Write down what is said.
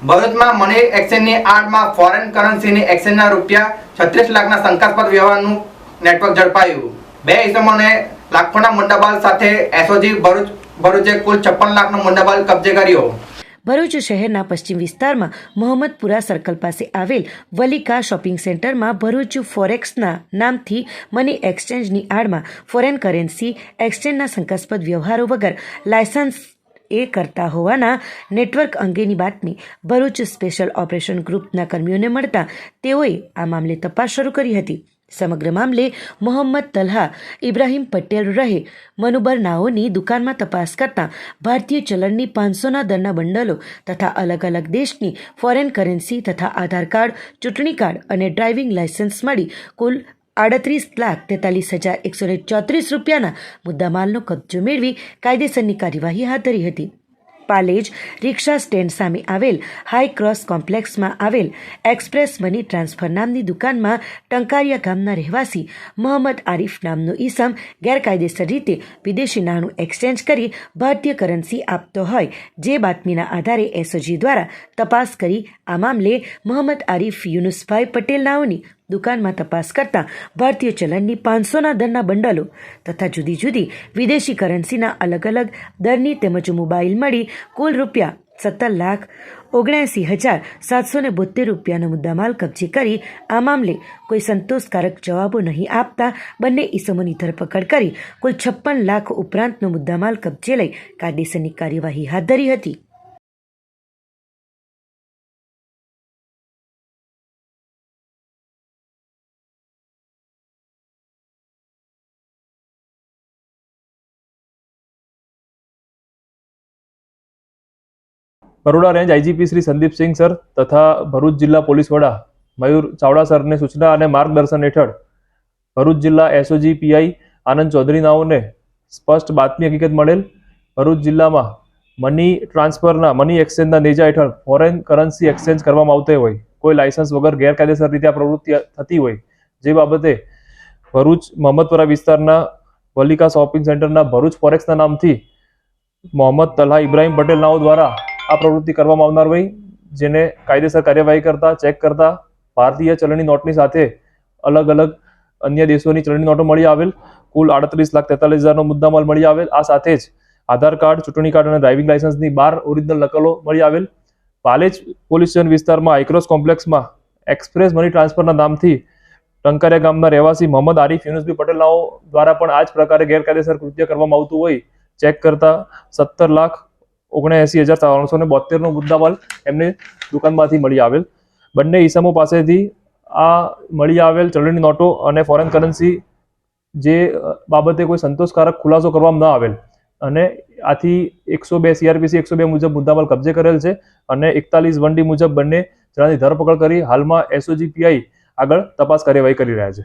ભરૂચમાં મની એક્સચેન્જની આડમાં ફોરેન કરન્સીની એક્સચેન્જના રૂપિયા છત્રીસ લાખના શંકાસ્પદ વ્યવહારનું નેટવર્ક ઝડપાયું. બે ઇસમોને લાખોના મુંડાબાલ સાથે એસઓજી ભરૂચ, ભરૂચે કુલ છપ્પન લાખનો મુંડાબાલ કબજે કર્યો. ભરૂચ શહેરના પશ્ચિમ વિસ્તારમાં મોહમ્મદપુરા સર્કલ પાસે આવેલ વલિકા શોપિંગ સેન્ટરમાં ભરૂચ ફોરેક્સના નામથી મની એક્સચેન્જની આડમાં ફોરેન કરન્સી એક્સચેન્જના શંકાસ્પદ વ્યવહારો વગર લાયસન્સ એ કરતા હોવાના નેટવર્ક અંગેની બાતમી ભરૂચ સ્પેશિયલ ઓપરેશન ગ્રુપના કર્મીઓને મળતા તેઓએ આ મામલે તપાસ શરૂ કરી હતી. સમગ્ર મામલે મોહમ્મદ તલ્હા, ઇબ્રાહીમ પટેલ રહે, મનુબર નાઓની દુકાનમાં તપાસ કરતા ભારતીય ચલણની પાંચસોના દરના બંડલો તથા અલગ અલગ દેશની ફોરેન કરન્સી તથા આધાર કાર્ડ, ચૂંટણી કાર્ડ અને ડ્રાઇવિંગ લાયસન્સ મળી કુલ આડત્રીસ લાખ તેતાલીસ હજાર એકસો ચોત્રીસ રૂપિયાના મુદ્દામાલનો કબજો મેળવી કાયદેસરની કાર્યવાહી હાથ ધરી હતી. પાલેજ રિક્ષા સ્ટેન્ડ સામે આવેલ હાઈ ક્રોસ કોમ્પ્લેક્સમાં આવેલ એક્સપ્રેસ મની ટ્રાન્સફર નામની દુકાનમાં ટંકારિયા ગામના રહેવાસી મોહમ્મદ આરીફ નામનો ઈસમ ગેરકાયદેસર રીતે વિદેશી નાણું એક્સચેન્જ કરી ભારતીય કરન્સી આપતો હોય જે બાતમીના આધારે એસઓજી દ્વારા તપાસ કરી આ મામલે મોહમ્મદ આરીફ યુનુસભાઈ પટેલ નાઓની દુકાનમાં તપાસ કરતા ભારતીય ચલણની પાંચસોના દરના બંડલો તથા જુદી જુદી વિદેશી કરન્સીના અલગ અલગ દરની તેમજ મોબાઈલ મળી કુલ રૂપિયા સત્તર લાખ ઓગણસી હજાર સાતસો ને બોતેર રૂપિયાનો મુદ્દામાલ કબજે કરી આ મામલે કોઈ સંતોષકારક જવાબો નહીં આપતા બંને ઈસમોની ધરપકડ કરી કુલ છપ્પન લાખ ઉપરાંતનો મુદ્દામાલ કબજે લઈ કાયદેસરની કાર્યવાહી હાથ ધરી હતી. Baroda range IGP Shri Sandeepsinh sir તથા ભરૂચ જિલ્લા પોલીસ વડા મયુર ચાવડા સરને સૂચના અને માર્ગદર્શન હેઠળ ભરૂચ જિલ્લા એસઓજી પીઆઈ આનંદ ચૌધરીનાઓને સ્પષ્ટ બાતમી હકીકત મળેલ ભરૂચ જિલ્લામાં મની ટ્રાન્સફરના, મની એક્સચેન્જના નેજા હેઠળ ફોરેન કરન્સી એક્સચેન્જ કરવામાં આવતી હોય, કોઈ લાયસન્સ વગર ગેરકાયદેસર રીતે આ પ્રવૃત્તિ થતી હોય, જે બાબતે ભરૂચ મહમ્મદપુરા વિસ્તારના વલિકા શોપિંગ સેન્ટરના ભરૂચ ફોરેક્સના નામથી મોહમ્મદ તલ્હા ઇબ્રાહીમ પટેલ નાઓ દ્વારા આ પ્રવૃત્તિ કરવામાં આવનાર હોય, જેને કાયદેસર કાર્યવાહી કરતા, ચેક કરતા, ભારતીય ચલણી નોટની સાથે અલગ અલગ અન્ય દેશોની ચલણી નોટો મળી આવેલ, કુલ આડત્રીસ લાખ તેતાલીસ હજારનો મુદ્દામાલ મળી આવેલ. આ સાથે જ આધાર કાર્ડ, ચૂંટણી કાર્ડ અને ડ્રાઇવિંગ લાયસન્સની બાર ઓરિજિનલ નકલો મળી આવેલ. પાલેજ પોલીસ સ્ટેશન વિસ્તારમાં આઇક્રોસ કોમ્પ્લેક્સમાં એક્સપ્રેસ મની ટ્રાન્સફરના નામથી ટંકારિયા ગામના રહેવાસી મોહમ્મદ આરીફ યુનુસબી પટેલનાઓ દ્વારા પણ આ જ પ્રકારે ગેરકાયદેસર કૃત્ય કરવામાં આવતું હોય. ચેક કરતા સત્તર લાખ ઓગણએંસી હજાર ત્રણસો ને બોતેરનો મુદ્દામાલ એમને દુકાનમાંથી મળી આવેલ. બંને ઈસમો પાસેથી આ મળી આવેલ ચલણી નોટો અને ફોરેન કરન્સી જે બાબતે કોઈ સંતોષકારક ખુલાસો કરવામાં ન આવેલ. અને આથી એકસો બે સીઆરપીસી એકસો બે મુજબ મુદ્દામાલ કબજે કરેલ છે અને એકતાલીસ વન ડી મુજબ બંને જણાની ધરપકડ કરી હાલમાં એસઓજીપીઆઈ આગળ તપાસ કાર્યવાહી કરી રહ્યા છે.